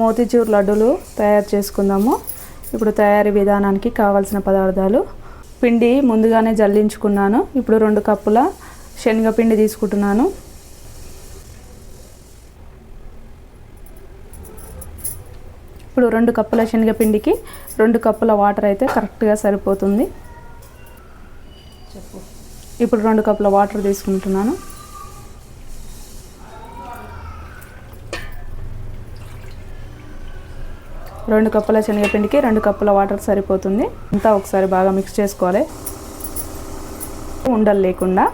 మోతీచూర్ లడ్డూలు తయారు చేసుకుందాము. ఇప్పుడు తయారీ విధానానికి కావాల్సిన పదార్థాలు. పిండి ముందుగానే జల్లించుకున్నాను. ఇప్పుడు రెండు కప్పుల శనగపిండి తీసుకుంటున్నాను. ఇప్పుడు రెండు కప్పుల శనగపిండికి రెండు కప్పుల వాటర్ అయితే కరెక్ట్గా సరిపోతుంది. ఇప్పుడు రెండు కప్పుల వాటర్ తీసుకుంటున్నాను. రెండు కప్పుల శనగపిండికి రెండు కప్పుల వాటర్ సరిపోతుంది. అంతా ఒకసారి బాగా మిక్స్ చేసుకోవాలి. ఉండలు లేకుండా.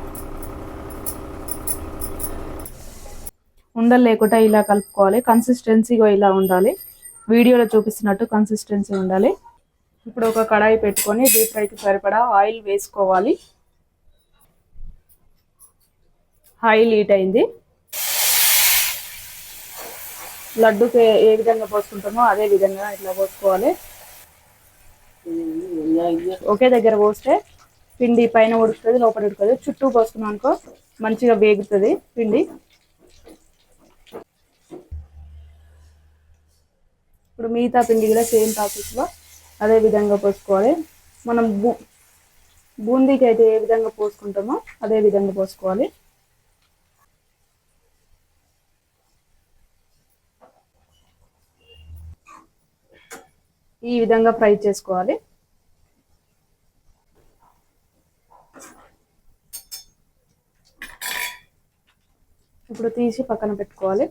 ఉండలు లేకుండా ఇలా కలుపుకోవాలి. కన్సిస్టెన్సీగా ఇలా ఉండాలి. వీడియోలో చూపిస్తున్నట్టు కన్సిస్టెన్సీ ఉండాలి. ఇప్పుడు ఒక కడాయి పెట్టుకొని డీప్ ఫ్రైకి సరిపడా ఆయిల్ వేసుకోవాలి. ఆయిల్ హీట్ అయింది. లడ్డుకి ఏ విధంగా పోసుకుంటామో అదే విధంగా ఇట్లా పోసుకోవాలి. ఒకే దగ్గర పోస్తే పిండి పైన ఉడుకుతుంది లోపల ఉడుకుతుంది. చుట్టూ పోసుకున్నాం అనుకో మంచిగా వేగుతుంది పిండి. ఇప్పుడు మిగతా పిండి కూడా సేమ్ ప్రాసెస్లో అదే విధంగా పోసుకోవాలి. మనం బూ బూందీకి అయితే ఏ విధంగా పోసుకుంటామో అదే విధంగా పోసుకోవాలి. ఈ విధంగా ఫ్రై చేసుకోవాలి. ఇప్పుడు తీసి పక్కన పెట్టుకోవాలి.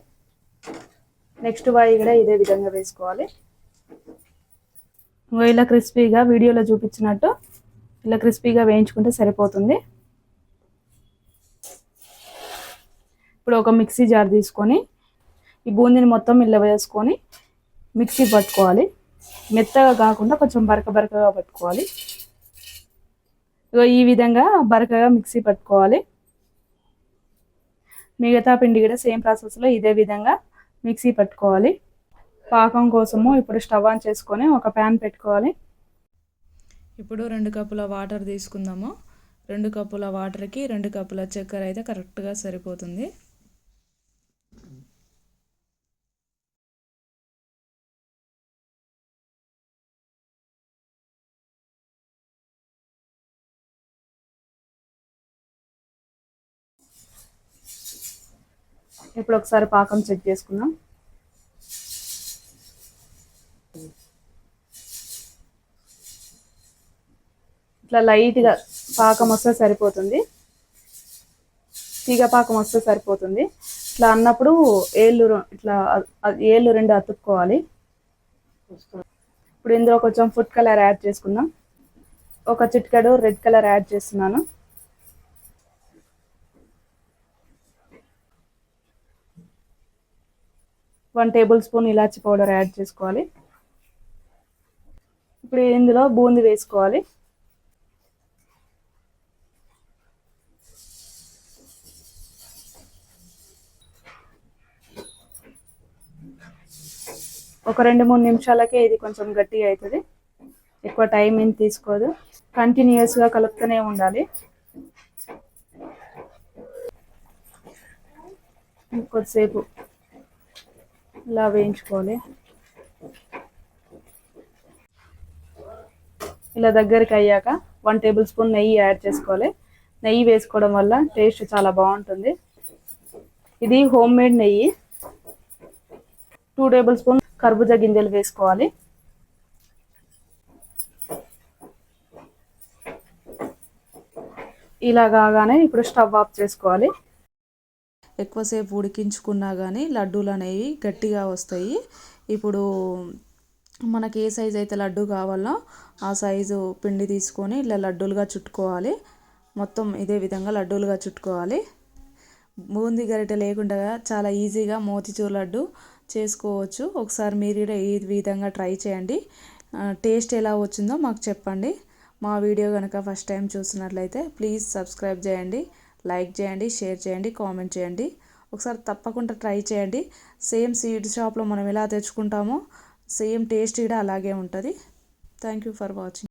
నెక్స్ట్ వాయి కూడా ఇదే విధంగా వేసుకోవాలి. ఇలా క్రిస్పీగా వీడియోలో చూపించినట్టు ఇలా క్రిస్పీగా వేయించుకుంటే సరిపోతుంది. ఇప్పుడు ఒక మిక్సీ జార్ తీసుకొని ఈ బూందీని మొత్తం ఇల్ల వేసుకొని మిక్సీ పట్టుకోవాలి. మెత్తగా కాకుండా కొంచెం బరక బరకగా పట్టుకోవాలి. ఈ విధంగా బరకగా మిక్సీ పట్టుకోవాలి. మిగతా పిండి కూడా సేమ్ ప్రాసెస్లో ఇదే విధంగా మిక్సీ పట్టుకోవాలి. పాకం కోసము ఇప్పుడు స్టవ్ ఆన్ చేసుకొని ఒక ప్యాన్ పెట్టుకోవాలి. ఇప్పుడు రెండు కప్పుల వాటర్ తీసుకుందాము. రెండు కప్పుల వాటర్కి రెండు కప్పుల చక్కెర అయితే కరెక్ట్గా సరిపోతుంది. ఇప్పుడు ఒకసారి పాకం చెక్ చేసుకుందాం. ఇట్లా లైట్గా పాకం వస్తే సరిపోతుంది. తీగ పాకం వస్తే సరిపోతుంది. ఇట్లా అన్నప్పుడు ఏళ్ళు ఇట్లా ఏళ్ళు రెండు అతుక్కోవాలి. ఇప్పుడు ఇందులో కొంచెం ఫుడ్ కలర్ యాడ్ చేసుకుందాం. ఒక చిట్కడు రెడ్ కలర్ యాడ్ చేస్తున్నాను. వన్ టేబుల్ స్పూన్ ఇలాచి పౌడర్ యాడ్ చేసుకోవాలి. ఇప్పుడు ఇందులో బూంది వేసుకోవాలి. ఒక రెండు మూడు నిమిషాలకే ఇది కొంచెం గట్టిగా అవుతుంది ఎక్కువ టైం ఏం తీసుకోదు. కంటిన్యూస్గా కలుపుతూనే ఉండాలి. కొద్దిసేపు ఇలా వేయించుకోవాలి ఇలా దగ్గరికి అయ్యాక వన్ టేబుల్ స్పూన్ నెయ్యి యాడ్ చేసుకోవాలి. నెయ్యి వేసుకోవడం వల్ల టేస్ట్ చాలా బాగుంటుంది. ఇది హోమ్ మేడ్ నెయ్యి. టూ టేబుల్ స్పూన్ కర్బూజా గింజలు వేసుకోవాలి. ఇలా కాగానే ఇప్పుడు స్టవ్ ఆఫ్ చేసుకోవాలి. ఎక్కువసేపు ఉడికించుకున్నా కానీ లడ్డూలు అనేవి గట్టిగా వస్తాయి. ఇప్పుడు మనకి ఏ సైజు అయితే లడ్డు కావాలో ఆ సైజు పిండి తీసుకొని ఇలా లడ్డూలుగా చుట్టుకోవాలి. మొత్తం ఇదే విధంగా లడ్డూలుగా చుట్టుకోవాలి. బూందీ గరిటె లేకుండా చాలా ఈజీగా మోతిచూర్ లడ్డు చేసుకోవచ్చు. ఒకసారి మీరు కూడా ఈ విధంగా ట్రై చేయండి. టేస్ట్ ఎలా వచ్చిందో మాకు చెప్పండి. మా వీడియో కనుక ఫస్ట్ టైం చూసినట్లయితే ప్లీజ్ సబ్స్క్రైబ్ చేయండి. లైక్ చేయండి షేర్ చేయండి కామెంట్ చేయండి. ఒకసారి తప్పకుండా ట్రై చేయండి. సేమ్ సీడ్ షాప్లో మనం ఎలా తెచ్చుకుంటామో సేమ్ టేస్ట్ కూడా అలాగే ఉంటుంది. Thank you for watching.